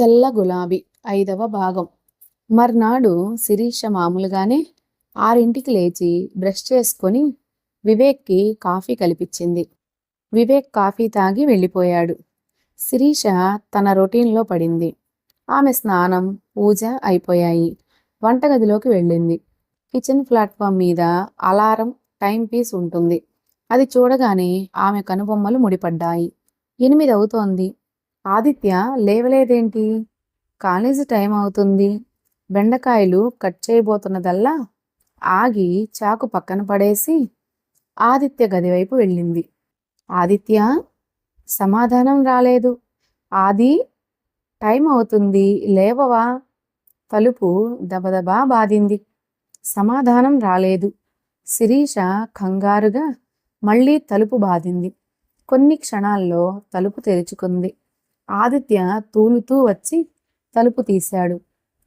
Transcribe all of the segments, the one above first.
తెల్ల గులాబీ ఐదవ భాగం. మర్నాడు శిరీష మామూలుగానే ఆరింటికి లేచి బ్రష్ చేసుకొని వివేక్కి కాఫీ కలిపించింది వివేక్ కాఫీ తాగి వెళ్ళిపోయాడు. శిరీష తన రొటీన్లో పడింది. ఆమె స్నానం పూజ అయిపోయాయి. వంటగదిలోకి వెళ్ళింది. కిచెన్ ప్లాట్ఫామ్ మీద అలారం టైం పీస్ ఉంటుంది. అది చూడగానే ఆమె కనుబొమ్మలు ముడిపడ్డాయి. ఎనిమిది అవుతోంది. ఆదిత్య లేవలేదేంటి? కాలేజీ టైం అవుతుంది. బెండకాయలు కట్ చేయబోతున్నదల్లా? ఆగి చాకు పక్కన పడేసి ఆదిత్య గది వైపు వెళ్ళింది. ఆదిత్య సమాధానం రాలేదు. ఆది టైం అవుతుంది. లేవవా? తలుపు దబదబా బాదింది సమాధానం రాలేదు. శిరీష కంగారుగా మళ్ళీ తలుపు బాదింది కొన్ని క్షణాల్లో తలుపు తెరుచుకుంది. ఆదిత్య తూలుతూ వచ్చి తలుపు తీశాడు.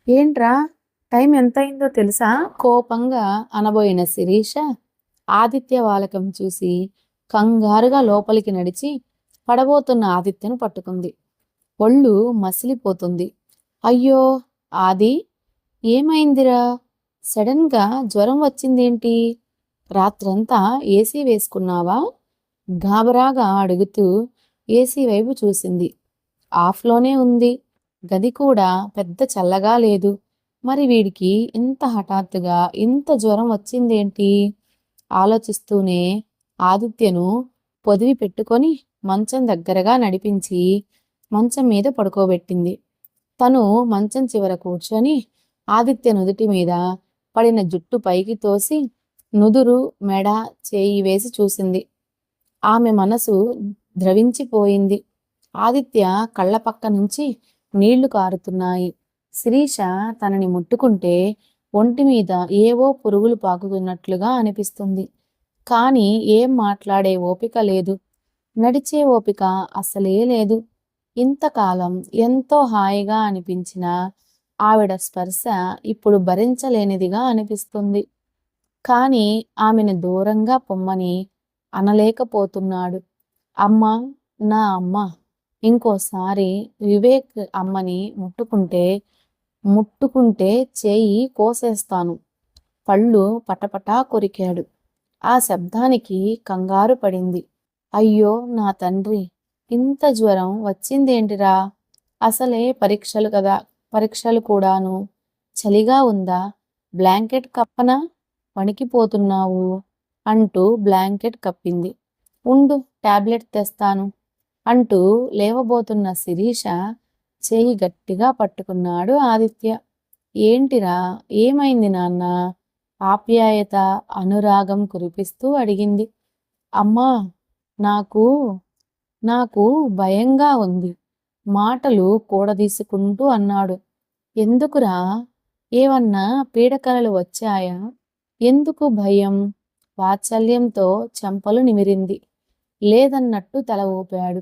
ఏంట్రా టైం ఎంతయిందో తెలుసా కోపంగా అనబోయిన శిరీష ఆదిత్య వాలకం చూసి కంగారుగా లోపలికి నడిచి పడబోతున్న ఆదిత్యను పట్టుకుంది. ఒళ్ళు మసిలిపోతుంది. అయ్యో ఆది ఏమైందిరా? సడన్గా జ్వరం వచ్చిందేంటి? రాత్రంతా ఏసీ వేసుకున్నావా గాబరాగా అడుగుతూ ఏసీ వైపు చూసింది. ఆఫ్లోనే ఉంది. గది కూడా పెద్ద చల్లగా లేదు. మరి వీడికి ఇంత హఠాత్తుగా ఇంత జ్వరం వచ్చిందేంటి? ఆలోచిస్తూనే ఆదిత్యను పొదివి పెట్టుకొని మంచం దగ్గరగా నడిపించి మంచం మీద పడుకోబెట్టింది. తను మంచం చివర కూర్చొని ఆదిత్య నుదుటి మీద పడిన జుట్టు పైకి తోసి నుదురు మెడ చేయి వేసి చూసింది. ఆమె మనసు ద్రవించిపోయింది. ఆదిత్య కళ్ళ పక్క నుంచి నీళ్ళు కారుతున్నాయి. శిరీష తనని ముట్టుకుంటే ఒంటి మీద ఏవో పురుగులు పాకుతున్నట్లుగా అనిపిస్తుంది. కానీ ఏం మాట్లాడే ఓపిక లేదు. నడిచే ఓపిక అసలే లేదు. ఇంతకాలం ఎంతో హాయిగా అనిపించిన ఆవిడ స్పర్శ ఇప్పుడు భరించలేనిదిగా అనిపిస్తుంది. కానీ ఆమెను దూరంగా పొమ్మని అనలేకపోతున్నాడు. అమ్మ నా అమ్మ! ఇంకోసారి వివేక్ అమ్మని ముట్టుకుంటే ముట్టుకుంటే చేయి కోసేస్తాను. పళ్ళు పటపటా కొరికాడు. ఆ శబ్దానికి కంగారు పడింది. అయ్యో నా తండ్రి ఇంత జ్వరం వచ్చిందేంటిరా? అసలే పరీక్షలు కదా పరీక్షలు కూడాను. చలిగా ఉందా? బ్లాంకెట్ కప్పన? వణికిపోతున్నావు అంటూ బ్లాంకెట్ కప్పింది. ఉండు టాబ్లెట్ తెస్తాను. అంటూ లేవబోతున్న శిరీష చేయి గట్టిగా పట్టుకున్నాడు ఆదిత్య. ఏంటిరా? ఏమైంది నాన్న? ఆప్యాయత అనురాగం కురిపిస్తూ అడిగింది. అమ్మా నాకు నాకు భయంగా ఉంది. మాటలు కూడదీసుకుంటూ అన్నాడు. ఎందుకురా? ఏమన్నా పీడకలలు వచ్చాయా? ఎందుకు భయం? వాత్సల్యంతో చెంపలు నిమిరింది. లేదన్నట్టు తల ఊపాడు.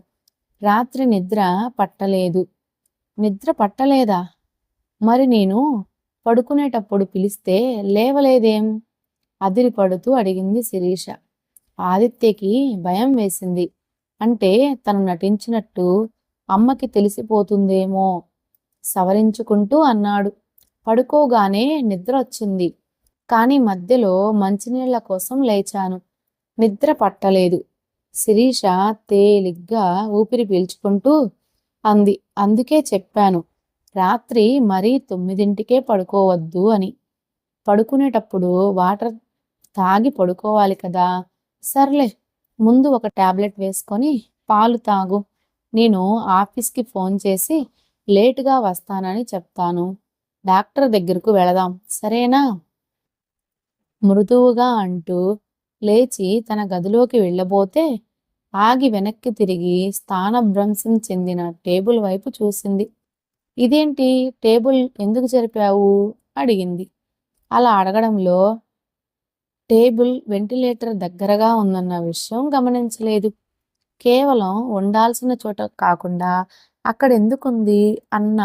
రాత్రి నిద్ర పట్టలేదు. నిద్ర పట్టలేదా? మరి నేను పడుకునేటప్పుడు పిలిస్తే లేవలేదేం? అదిరి పడుతూ అడిగింది శిరీష. ఆదిత్యకి భయం వేసింది. అంటే తను నటించినట్టు అమ్మకి తెలిసిపోతుందేమో? సవరించుకుంటూ అన్నాడు. పడుకోగానే నిద్ర వచ్చింది. కానీ మధ్యలో మంచినీళ్ళ కోసం లేచాను. నిద్ర పట్టలేదు. శిరీష తేలిగ్గా ఊపిరి పీల్చుకుంటూ అంది. అందుకే చెప్పాను రాత్రి మరీ తొమ్మిదింటికే పడుకోవద్దు అని. పడుకునేటప్పుడు వాటర్ తాగి పడుకోవాలి కదా. సర్లే ముందు ఒక టాబ్లెట్ వేసుకొని పాలు తాగు. నేను ఆఫీస్కి ఫోన్ చేసి లేటుగా వస్తానని చెప్తాను. డాక్టర్ దగ్గరకు వెళదాం. సరేనా? మృదువుగా అంటూ లేచి తన గదిలోకి వెళ్ళబోతే ఆగి వెనక్కి తిరిగి స్థానభ్రంశం చెందిన టేబుల్ వైపు చూసింది. ఇదేంటి? టేబుల్ ఎందుకు జరిపావు? అడిగింది. అలా అడగడంలో టేబుల్ వెంటిలేటర్ దగ్గరగా ఉందన్న విషయం గమనించలేదు. కేవలం ఉండాల్సిన చోట కాకుండా అక్కడ ఎందుకుంది అన్న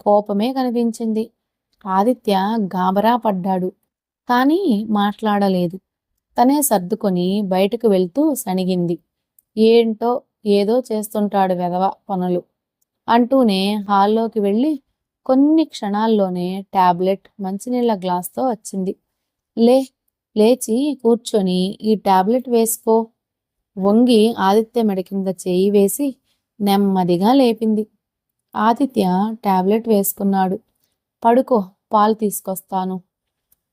కోపమే కనిపించింది. ఆదిత్య గాబరా పడ్డాడు. కానీ మాట్లాడలేదు. తనే సర్దుకొని బయటకు వెళ్తూ సణిగింది. ఏంటో ఏదో చేస్తుంటాడు వెధవ పనులు అంటూనే హాల్లోకి వెళ్ళి కొన్ని క్షణాల్లోనే ట్యాబ్లెట్ మంచినీళ్ళ గ్లాస్తో వచ్చింది. లే లేచి కూర్చొని ఈ ట్యాబ్లెట్ వేసుకో. వంగి ఆదిత్య మెడ కింద చేయి వేసి నెమ్మదిగా లేపింది. ఆదిత్య ట్యాబ్లెట్ వేసుకున్నాడు. పడుకో పాలు తీసుకొస్తాను.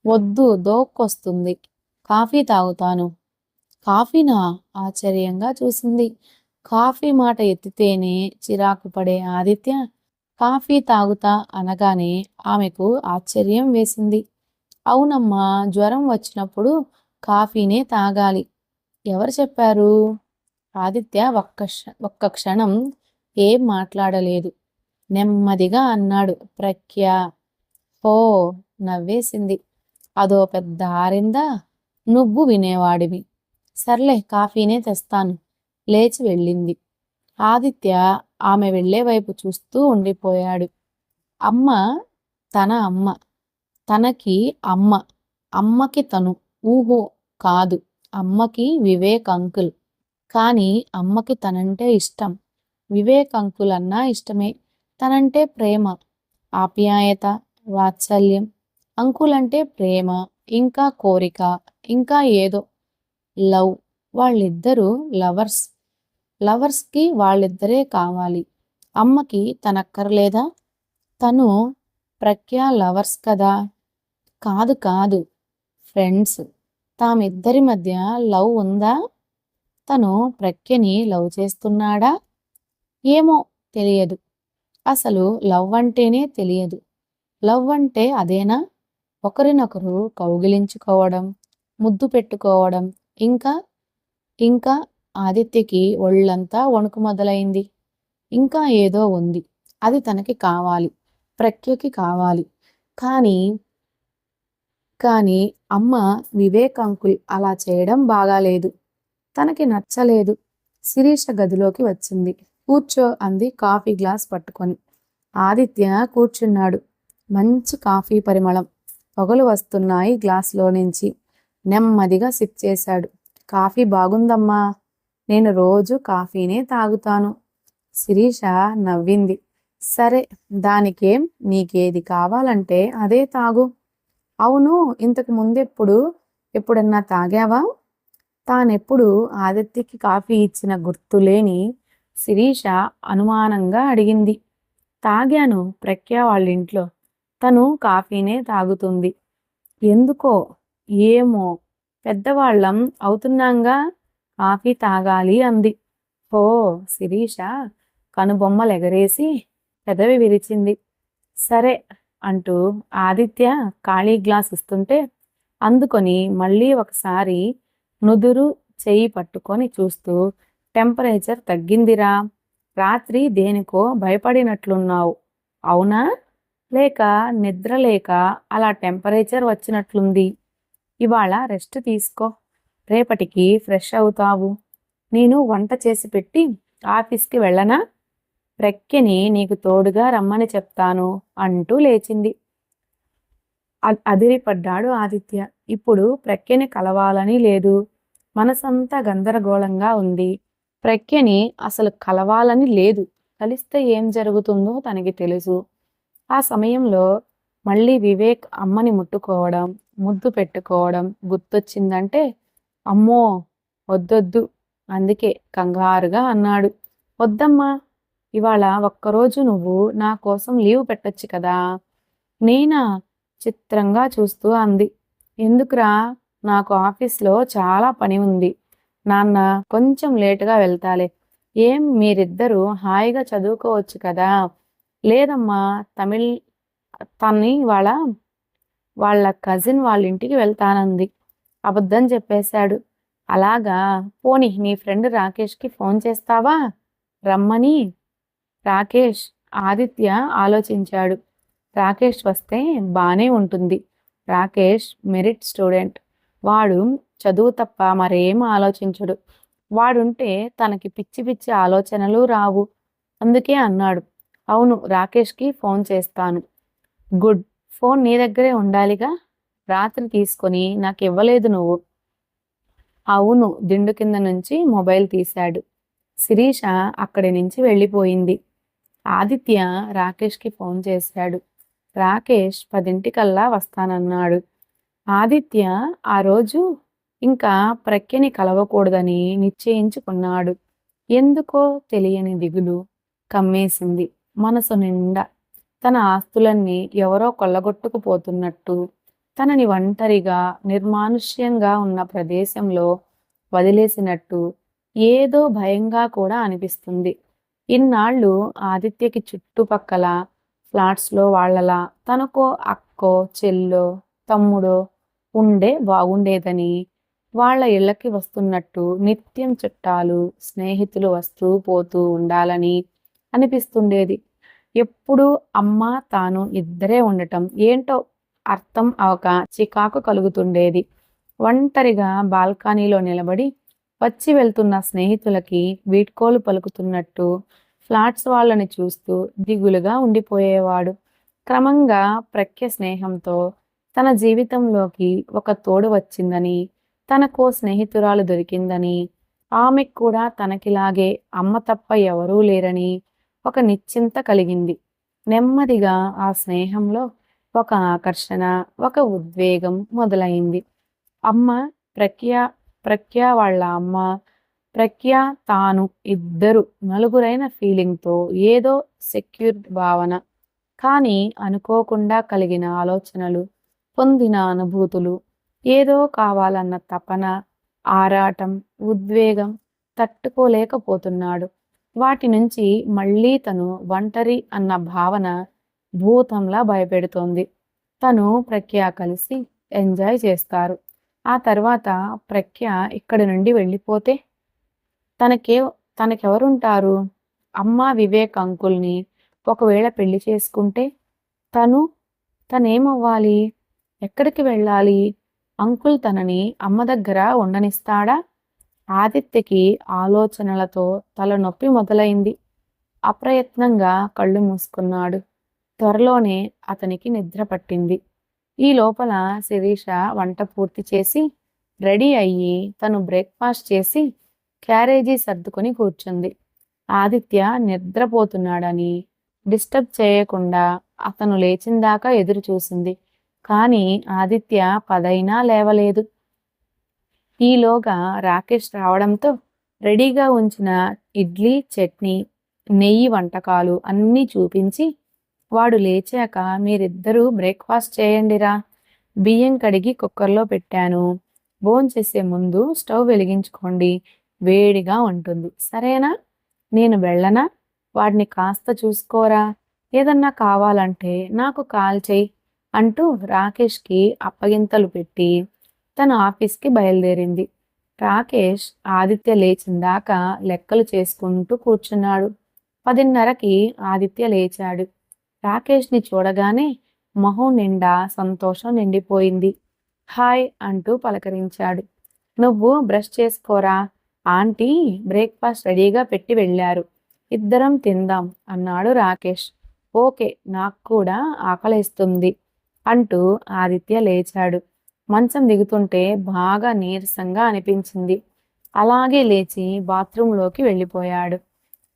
వద్దు దోక్కొస్తుంది. కాఫీ తాగుతాను. కాఫీనా ఆశ్చర్యంగా చూసింది. కాఫీ మాట ఎత్తితేనే చిరాకు పడే ఆదిత్య కాఫీ తాగుతా అనగానే ఆమెకు ఆశ్చర్యం వేసింది. అవునమ్మా జ్వరం వచ్చినప్పుడు కాఫీనే తాగాలి. ఎవరు చెప్పారు? ఆదిత్య ఒక్క క్ష- ఒక్క క్షణం ఏం మాట్లాడలేదు. నెమ్మదిగా అన్నాడు ప్రఖ్య. ఓ నవ్వేసింది. అదో పెద్ద ఆరిందా? నువ్వు వినేవాడివి. సర్లే కాఫీనే తెస్తాను. లేచి వెళ్ళింది. ఆదిత్య ఆమె వెళ్ళే వైపు చూస్తూ ఉండిపోయాడు. అమ్మ తన అమ్మ. తనకి అమ్మ. అమ్మకి తను. ఊహో కాదు. అమ్మకి వివేక్ అంకుల్. కానీ అమ్మకి తనంటే ఇష్టం. వివేక్ అంకుల్ అన్నా ఇష్టమే. తనంటే ప్రేమ. ఆప్యాయత వాత్సల్యం. అంకుల్ అంటే ప్రేమ ఇంకా కోరిక. ఇంకా ఏదో. లవ్. వాళ్ళిద్దరూ లవర్స్. లవర్స్కి వాళ్ళిద్దరే కావాలి. అమ్మకి తనక్కర్లేదా? తను ప్రఖ్యా లవర్స్ కదా. కాదు కాదు. ఫ్రెండ్స్. తామిద్దరి మధ్య లవ్ ఉందా? తను ప్రఖ్యని లవ్ చేస్తున్నాడా? ఏమో తెలియదు. అసలు లవ్ అంటేనే తెలియదు. లవ్ అంటే అదేనా? ఒకరినొకరు కౌగిలించుకోవడం. ముద్దు పెట్టుకోవడం. ఇంకా ఇంకా ఆదిత్యకి ఒళ్ళంతా వణుకు మొదలైంది. ఇంకా ఏదో ఉంది. అది తనకి కావాలి. ప్రఖ్యకి కావాలి. కానీ కానీ అమ్మ వివేక్ అంకుల్ అలా చేయడం బాగాలేదు. తనకి నచ్చలేదు. శిరీష గదిలోకి వచ్చింది. కూర్చో అంది కాఫీ గ్లాస్ పట్టుకొని. ఆదిత్య కూర్చున్నాడు. మంచి కాఫీ పరిమళం. పొగలు వస్తున్నాయి గ్లాస్లో నుంచి. నెమ్మదిగా సిప్ చేశాడు. కాఫీ బాగుందమ్మా. నేను రోజు కాఫీనే తాగుతాను. శిరీష నవ్వింది. సరే దానికేం నీకేది కావాలంటే అదే తాగు. అవును ఇంతకు ముందెప్పుడు ఎప్పుడన్నా తాగావా? తానెప్పుడు ఆదిత్యకి కాఫీ ఇచ్చిన గుర్తులేని శిరీష అనుమానంగా అడిగింది. తాగాను ప్రఖ్య వాళ్ళ ఇంట్లో తను కాఫీనే తాగుతుంది. ఎందుకో ఏమో పెద్దవాళ్ళం అవుతున్నాంగా కాఫీ తాగాలి అంది. ఓ శిరీష కనుబొమ్మలెగరేసి పెదవి విరిచింది. సరే అంటూ ఆదిత్య ఖాళీ గ్లాస్ ఇస్తుంటే అందుకొని మళ్ళీ ఒకసారి నుదురు చెయ్యి పట్టుకొని చూస్తూ టెంపరేచర్ తగ్గిందిరా రాత్రి దేనికో భయపడినట్లున్నావు. అవునా? లేక నిద్ర లేక అలా టెంపరేచర్ వచ్చినట్లుంది. ఇవాళ రెస్ట్ తీసుకో. రేపటికి ఫ్రెష్ అవుతావు. నేను వంట చేసి పెట్టి ఆఫీస్కి వెళ్ళనా? ప్రక్కెని నీకు తోడుగా రమ్మని చెప్తాను అంటూ లేచింది. అదిరిపడ్డాడు ఆదిత్య. ఇప్పుడు ప్రక్కెని కలవాలని లేదు. మనసంతా గందరగోళంగా ఉంది. ప్రక్యని అసలు కలవాలని లేదు. కలిస్తే ఏం జరుగుతుందో తనకి తెలుసు. ఆ సమయంలో మళ్ళీ వివేక్ అమ్మని ముట్టుకోవడం ముద్దు పెట్టుకోవడం గుర్తొచ్చిందంటే అమ్మో వద్దొద్దు. అందుకే కంగారుగా అన్నాడు. వద్దమ్మా ఇవాళ ఒక్కరోజు నువ్వు నా కోసం లీవ్ పెట్టొచ్చు కదా. నేనా? చిత్రంగా చూస్తూ అంది. ఎందుకురా? నాకు ఆఫీస్లో చాలా పని ఉంది. నాన్న కొంచెం లేటుగా వెళ్తాలే. ఏం మీరిద్దరూ హాయిగా చదువుకోవచ్చు కదా. లేదమ్మా తమిళ్ తన్ని వాళ్ళ వాళ్ళ కజిన్ వాళ్ళ ఇంటికి వెళ్తానంది. అబద్ధం చెప్పేశాడు. అలాగా పోనీ నీ ఫ్రెండ్ రాకేష్కి ఫోన్ చేస్తావా? రమ్మని. రాకేష్ ఆదిత్య ఆలోచించాడు. రాకేష్ వస్తే బాగానే ఉంటుంది. రాకేష్ మెరిట్ స్టూడెంట్ వాడు చదువు తప్ప మరేం ఆలోచించడు. వాడుంటే తనకి పిచ్చి పిచ్చి ఆలోచనలు రావు. అందుకే అన్నాడు. అవును రాకేష్కి ఫోన్ చేస్తాను. గుడ్. ఫోన్ నీ దగ్గరే ఉండాలిగా. రాత్రి తీసుకొని నాకు ఇవ్వలేదు నువ్వు. అవును దిండు కింద నుంచి మొబైల్ తీశాడు. శిరీష అక్కడి నుంచి వెళ్ళిపోయింది. ఆదిత్య రాకేష్కి ఫోన్ చేశాడు. రాకేష్ పదింటికల్లా వస్తానన్నాడు. ఆదిత్య ఆ రోజు ఇంకా ప్రఖ్యని కలవకూడదని నిశ్చయించుకున్నాడు. ఎందుకో తెలియని దిగులు కమ్మేసింది. మనసు నిండా తన ఆస్తులన్నీ ఎవరో కొల్లగొట్టుకుపోతున్నట్టు తనని ఒంటరిగా నిర్మానుష్యంగా ఉన్న ప్రదేశంలో వదిలేసినట్టు ఏదో భయంగా కూడా అనిపిస్తుంది. ఇన్నాళ్ళు ఆదిత్యకి చుట్టుపక్కల ఫ్లాట్స్లో వాళ్ళలా తనకో అక్కో చెల్లో తమ్ముడో ఉండే బాగుండేదని వాళ్ళ ఇళ్ళకి వస్తున్నట్టు నిత్యం చుట్టాలు స్నేహితులు వస్తూ పోతూ ఉండాలని అనిపిస్తుండేది. ఎప్పుడూ అమ్మ తాను ఇద్దరే ఉండటం. ఏంటో అర్థం అవక చికాకు కలుగుతుండేది. ఒంటరిగా బాల్కనీలో నిలబడి వచ్చి వెళ్తున్న స్నేహితులకి వీడ్కోలు పలుకుతున్నట్టు ఫ్లాట్స్ వాళ్ళని చూస్తూ దిగులుగా ఉండిపోయేవాడు. క్రమంగా ప్రఖ్య స్నేహంతో తన జీవితంలోకి ఒక తోడు వచ్చిందని తనకో స్నేహితురాలు దొరికిందని ఆమెకు కూడా తనకిలాగే అమ్మ తప్ప ఎవరూ లేరని ఒక నిశ్చింత కలిగింది. నెమ్మదిగా ఆ స్నేహంలో ఒక ఆకర్షణ ఒక ఉద్వేగం మొదలైంది. అమ్మ ప్రఖ్యా ప్రఖ్యా వాళ్ళ అమ్మ ప్రఖ్య తాను ఇద్దరు నలుగురైన ఫీలింగ్తో ఏదో సెక్యూర్ భావన. కానీ అనుకోకుండా కలిగిన ఆలోచనలు పొందిన అనుభూతులు ఏదో కావాలన్న తపన ఆరాటం ఉద్వేగం తట్టుకోలేకపోతున్నాడు. వాటి నుంచి మళ్ళీ తను ఒంటరి అన్న భావన భూతంలా భయపెడుతోంది. తను ప్రఖ్య కలిసి ఎంజాయ్ చేస్తారు. ఆ తర్వాత ప్రఖ్య ఇక్కడి నుండి వెళ్ళిపోతే తనకే తనకెవరుంటారు? అమ్మ వివేక్ అంకుల్ని ఒకవేళ పెళ్ళి చేసుకుంటే తను తనేమవ్వాలి? ఎక్కడికి వెళ్ళాలి? అంకుల్ తనని అమ్మ దగ్గర ఉండనిస్తాడా? ఆదిత్యకి ఆలోచనలతో తలనొప్పి మొదలైంది. అప్రయత్నంగా కళ్ళు మూసుకున్నాడు. త్వరలోనే అతనికి నిద్ర పట్టింది. ఈ లోపల శిరీష వంట పూర్తి చేసి రెడీ అయ్యి తను బ్రేక్ఫాస్ట్ చేసి క్యారేజీ సర్దుకొని కూర్చుంది. ఆదిత్య నిద్రపోతున్నాడని డిస్టర్బ్ చేయకుండా అతను లేచిందాకా ఎదురు చూసింది కానీ ఆదిత్య పదైనా లేవలేదు. ఈలోగా రాకేష్ రావడంతో రెడీగా ఉంచిన ఇడ్లీ చట్నీ నెయ్యి వంటకాలు అన్నీ చూపించి వాడు లేచాక మీరిద్దరూ బ్రేక్ఫాస్ట్ చేయండిరా. బియ్యం కడిగి కుక్కర్లో పెట్టాను. చేసే ముందు స్టవ్ వెలిగించుకోండి. వేడిగా ఉంటుంది. సరేనా? నేను వెళ్ళనా? వాడిని కాస్త చూసుకోరా? ఏదన్నా కావాలంటే నాకు కాల్ చేయి అంటూ రాకేష్కి అప్పగింతలు పెట్టి తన ఆఫీస్కి బయలుదేరింది. రాకేష్ ఆదిత్య లేచిందాక లెక్కలు చేసుకుంటూ కూర్చున్నాడు. పదిన్నరకి ఆదిత్య లేచాడు. రాకేష్ని చూడగానే మొహం నిండా సంతోషం నిండిపోయింది. హాయ్ అంటూ పలకరించాడు. నువ్వు బ్రష్ చేసుకోరా? ఆంటీ బ్రేక్ఫాస్ట్ రెడీగా పెట్టి వెళ్ళారు. ఇద్దరం తిందాం అన్నాడు రాకేష్. ఓకే నాకు కూడా ఆకలిస్తుంది అంటూ ఆదిత్య లేచాడు. మంచం దిగుతుంటే బాగా నీరసంగా అనిపించింది. అలాగే లేచి బాత్రూంలోకి వెళ్ళిపోయాడు.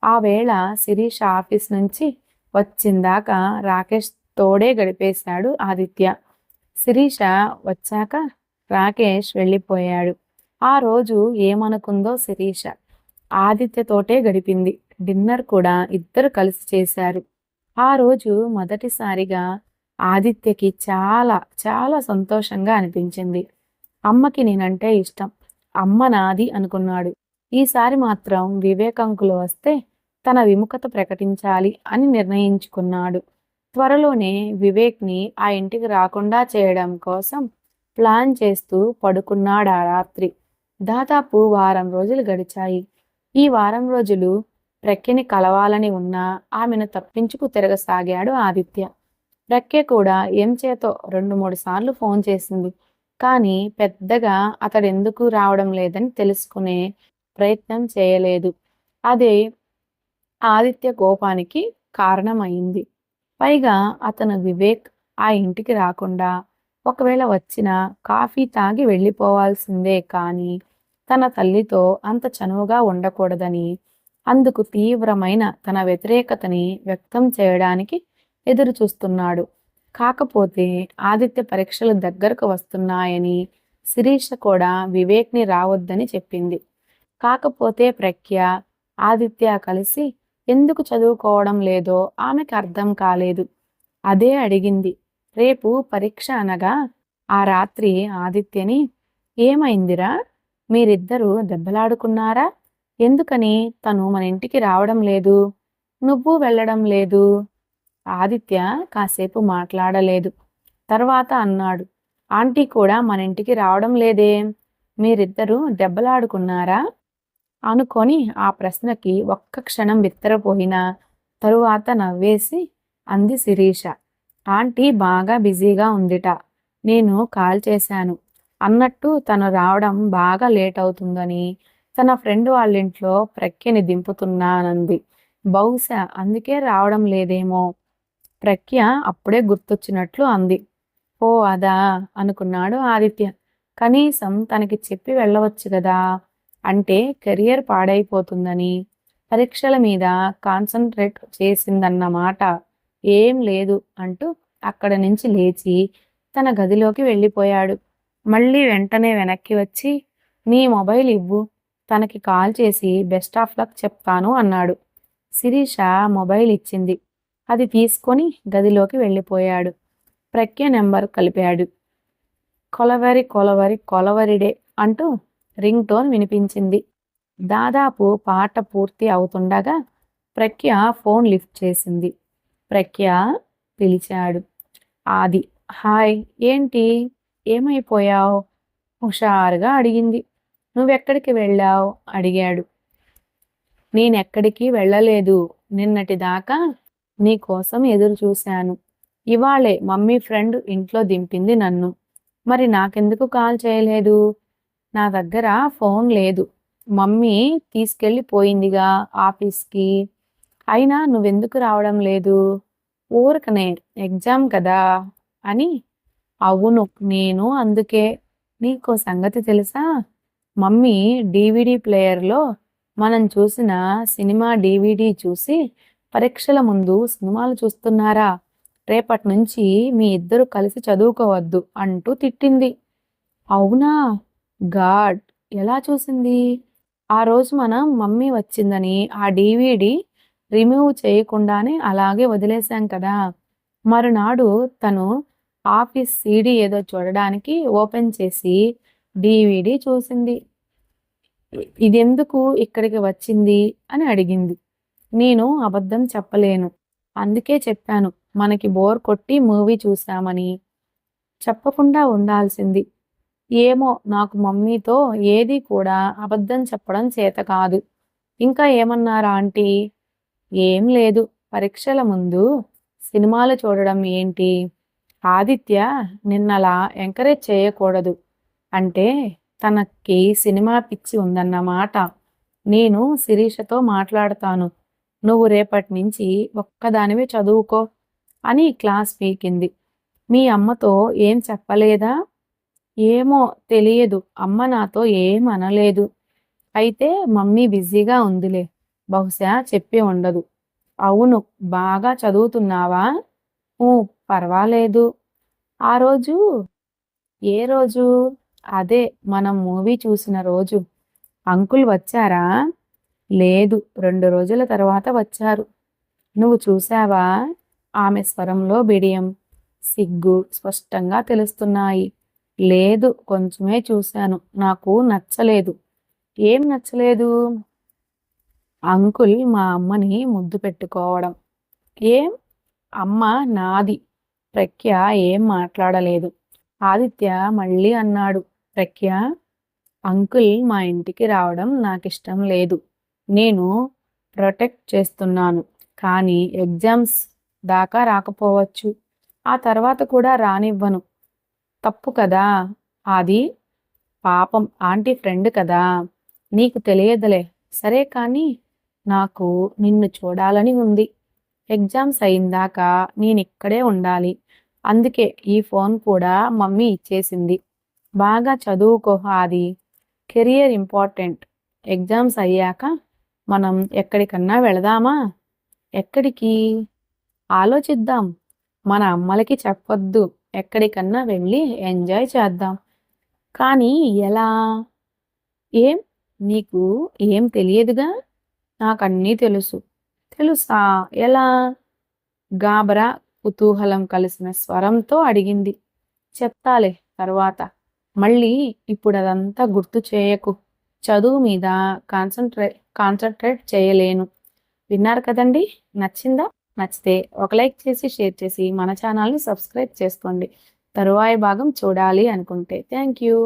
ఆ వేళ శిరీష్ ఆఫీస్ నుంచి వచ్చిందాక రాకేష్ తోడే గడిపేశాడు ఆదిత్య. శిరీష వచ్చాక రాకేష్ వెళ్ళిపోయాడు. ఆ రోజు ఏమనుకుందో శిరీష. ఆదిత్యతోటే గడిపింది. డిన్నర్ కూడా ఇద్దరు కలిసి చేశారు. ఆ రోజు మొదటిసారిగా ఆదిత్యకి చాలా చాలా సంతోషంగా అనిపించింది. అమ్మకి నేనంటే ఇష్టం. అమ్మ నాది అనుకున్నాడు. ఈసారి మాత్రం వివేకంకులు వస్తే తన విముఖత ప్రకటించాలి అని నిర్ణయించుకున్నాడు. త్వరలోనే వివేక్ని ఆ ఇంటికి రాకుండా చేయడం కోసం ప్లాన్ చేస్తూ పడుకున్నాడు ఆ రాత్రి. దాదాపు వారం రోజులు గడిచాయి. ఈ వారం రోజులు ప్రక్కిని కలవాలని ఉన్నా ఆమెను తప్పించుకు తిరగసాగాడు ఆదిత్య. ప్రఖ్య కూడా ఏం చేతో రెండు మూడు సార్లు ఫోన్ చేసింది. కానీ పెద్దగా అతడెందుకు రావడం లేదని తెలుసుకునే ప్రయత్నం చేయలేదు. అదే ఆదిత్య కోపానికి కారణమైంది. పైగా అతను వివేక్ ఆ ఇంటికి రాకుండా ఒకవేళ వచ్చినా కాఫీ తాగి వెళ్ళిపోవాల్సిందే కానీ తన తల్లితో అంత చనువుగా ఉండకూడదని అందుకు తీవ్రమైన తన వ్యతిరేకతని వ్యక్తం చేయడానికి ఎదురు చూస్తున్నాడు. కాకపోతే ఆదిత్య పరీక్షలు దగ్గరకు వస్తున్నాయని శిరీష కూడా వివేక్ని రావద్దని చెప్పింది. కాకపోతే ప్రఖ్య ఆదిత్య కలిసి ఎందుకు చదువుకోవడం లేదో ఆమెకు అర్థం కాలేదు. అదే అడిగింది. రేపు పరీక్ష అనగా ఆ రాత్రి ఆదిత్యని ఏమైందిరా? మీరిద్దరూ దెబ్బలాడుకున్నారా? ఎందుకని తను మన ఇంటికి రావడం లేదు. నువ్వు వెళ్ళడం లేదు. ఆదిత్య కాసేపు మాట్లాడలేదు. తర్వాత అన్నాడు ఆంటీ కూడా మన ఇంటికి రావడం లేదే. మీరిద్దరూ దెబ్బలాడుకున్నారా? అనుకొని ఆ ప్రశ్నకి ఒక్క క్షణం విత్తరపోయినా తరువాత నవ్వేసి అంది శిరీష ఆంటీ బాగా బిజీగా ఉందిట. నేను కాల్ చేశాను. అన్నట్టు తను రావడం బాగా లేట్ అవుతుందని తన ఫ్రెండ్ వాళ్ళ ఇంట్లో ప్రఖ్యని దింపుతున్నానంది. బహుశా అందుకే రావడం లేదేమో. ప్రఖ్య అప్పుడే గుర్తొచ్చినట్లు అంది. ఓ అదా అనుకున్నాడు ఆదిత్య. కనీసం తనకి చెప్పి వెళ్ళవచ్చు కదా అంటే కెరియర్ పాడైపోతుందని పరీక్షల మీద కాన్సన్ట్రేట్ చేసిందన్నమాట. ఏం లేదు అంటూ అక్కడ నుంచి లేచి తన గదిలోకి వెళ్ళిపోయాడు. మళ్ళీ వెంటనే వెనక్కి వచ్చి నీ మొబైల్ ఇవ్వు తనకి కాల్ చేసి బెస్ట్ ఆఫ్ లక్ చెప్తాను అన్నాడు. శిరీష మొబైల్ ఇచ్చింది. అది తీసుకొని గదిలోకి వెళ్ళిపోయాడు. ప్రఖ్య నెంబర్ కలిపాడు. కొలవరి కొలవరి కొలవరిడే అంటూ రింగ్ టోన్ వినిపించింది. దాదాపు పాట పూర్తి అవుతుండగా ప్రఖ్య ఫోన్ లిఫ్ట్ చేసింది. ప్రఖ్య పిలిచాడు. ఆది హాయ్ ఏంటి? ఏమైపోయావు? హుషారుగా అడిగింది. నువ్వెక్కడికి వెళ్ళావు? అడిగాడు. నేనెక్కడికి వెళ్ళలేదు. నిన్నటి దాకా నీ కోసం ఎదురు చూశాను. ఇవాళే మమ్మీ ఫ్రెండ్ ఇంట్లో దింపింది నన్ను. మరి నాకెందుకు కాల్ చేయలేదు? నా దగ్గర ఫోన్ లేదు. మమ్మీ తీసుకెళ్ళి పోయిందిగా ఆఫీస్కి. అయినా నువ్వెందుకు రావడం లేదు? ఊరకనే ఎగ్జామ్ కదా? అని. అవును నేను అందుకే. నీకో సంగతి తెలుసా? మమ్మీ డీవీడీ ప్లేయర్లో మనం చూసిన సినిమా డీవీడీ చూసి పరీక్షల ముందు సినిమాలు చూస్తున్నారా? రేపటి నుంచి మీ ఇద్దరు కలిసి చదువుకోవద్దు అంటూ తిట్టింది. అవునా? గాడ్! ఎలా చూసింది? ఆ రోజు మనం మమ్మీ వచ్చిందని ఆ డీవీడీ రిమూవ్ చేయకుండానే అలాగే వదిలేశాం కదా. మరునాడు తను ఆఫీస్ సీడీ ఏదో చూడడానికి ఓపెన్ చేసి డీవీడీ చూసింది. ఇదెందుకు ఇక్కడికి వచ్చింది? అని అడిగింది. నేను అబద్ధం చెప్పలేను. అందుకే చెప్పాను మనకి బోర్ కొట్టి మూవీ చూసామని చెప్పకుండా ఉండాల్సింది. ఏమో నాకు మమ్మీతో ఏది కూడా అబద్ధం చెప్పడం చేత కాదు. ఇంకా ఏమన్నారా ఆంటీ? ఏం లేదు పరీక్షల ముందు సినిమాలు చూడడం ఏంటి? ఆదిత్య నిన్నలా ఎంకరేజ్ చేయకూడదు. అంటే తనకి సినిమా పిచ్చి ఉందన్నమాట. నేను శిరీషతో మాట్లాడతాను. నువ్వు రేపటి నుంచి ఒక్కదానివే చదువుకో అని క్లాస్ పీకింది. మీ అమ్మతో ఏం చెప్పలేదా? ఏమో తెలియదు. అమ్మ నాతో ఏం అనలేదు. అయితే మమ్మీ బిజీగా ఉందిలే. బహుశా చెప్పి ఉండదు. అవును బాగా చదువుతున్నావా? ఊ పర్వాలేదు. ఆ రోజు? ఏ రోజు? అదే మనం మూవీ చూసిన రోజు. అంకుల్ వచ్చారా? లేదు రెండు రోజుల తర్వాత వచ్చారు. నువ్వు చూసావా ఆమె స్వరంలో బిడియం సిగ్గు స్పష్టంగా తెలుస్తున్నాయి. లేదు కొంచెమే చూశాను. నాకు నచ్చలేదు. ఏం నచ్చలేదు? అంకుల్ మా అమ్మని ముద్దు పెట్టుకోవడం. ఏం? అమ్మ నాది. ప్రఖ్య ఏం మాట్లాడలేదు. ఆదిత్య మళ్ళీ అన్నాడు. ప్రఖ్య? అంకుల్ మా ఇంటికి రావడం నాకు ఇష్టం లేదు. నేను ప్రొటెక్ట్ చేస్తున్నాను. కానీ ఎగ్జామ్స్ దాకా రాకపోవచ్చు. ఆ తర్వాత కూడా రానివ్వను. తప్పు కదా? అది పాపం. ఆంటీ ఫ్రెండ్ కదా? నీకు తెలియదులే. సరే కానీ నాకు నిన్ను చూడాలని ఉంది. ఎగ్జామ్స్ అయిందాక నేను ఇక్కడే ఉండాలి. అందుకే ఈ ఫోన్ కూడా మమ్మీ ఇచ్చేసింది. బాగా చదువుకో అది. కెరియర్ ఇంపార్టెంట్ ఎగ్జామ్స్ అయ్యాక మనం ఎక్కడికన్నా వెళదామా? ఎక్కడికి? ఆలోచిద్దాం. మన అమ్మలకి చెప్పొద్దు. ఎక్కడికన్నా వెళ్ళి ఎంజాయ్ చేద్దాం. కానీ ఎలా? ఏం? నీకు ఏం తెలియదుగా? నాకన్నీ తెలుసు. తెలుసా? ఎలా? గాబరా కుతూహలం కలిసిన స్వరంతో అడిగింది. చెప్తాలే తర్వాత. మళ్ళీ ఇప్పుడు అదంతా గుర్తు చేయకు. చదువు మీద కాన్సన్ట్రే కాన్సన్ట్రేట్ చేయలేను. విన్నారు కదండి? నచ్చిందా? నచ్చితే ఒక లైక్ చేసి షేర్ చేసి మన ఛానల్ని సబ్స్క్రైబ్ చేసుకోండి. తరువాయి భాగం చూడాలి అనుకుంటే. Thank you